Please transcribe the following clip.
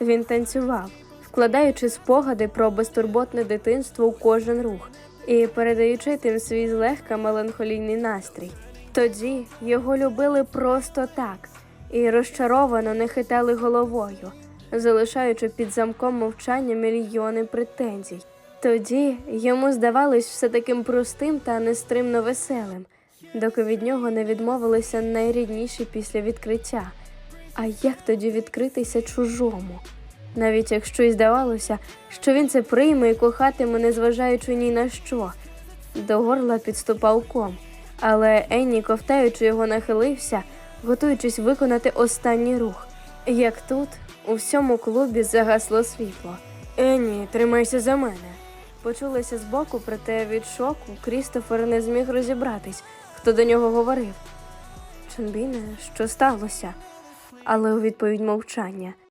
Він танцював, вкладаючи спогади про безтурботне дитинство у кожен рух і передаючи тим свій злегка меланхолійний настрій. Тоді його любили просто так і розчаровано не хитали головою, залишаючи під замком мовчання мільйони претензій. Тоді йому здавалось все таким простим та нестримно веселим, доки від нього не відмовилися найрідніші після відкриття. А як тоді відкритися чужому? Навіть якщо й здавалося, що він це прийме і кохатиме, незважаючи ні на що. До горла підступав ком, але Енні, ковтаючи його, нахилився, готуючись виконати останній рух. Як тут, у всьому клубі загасло світло. Енні, тримайся за мене. Почулося збоку, проте від шоку Крістофер не зміг розібратись, хто до нього говорив. Чонбіне, що сталося? Але у відповідь мовчання.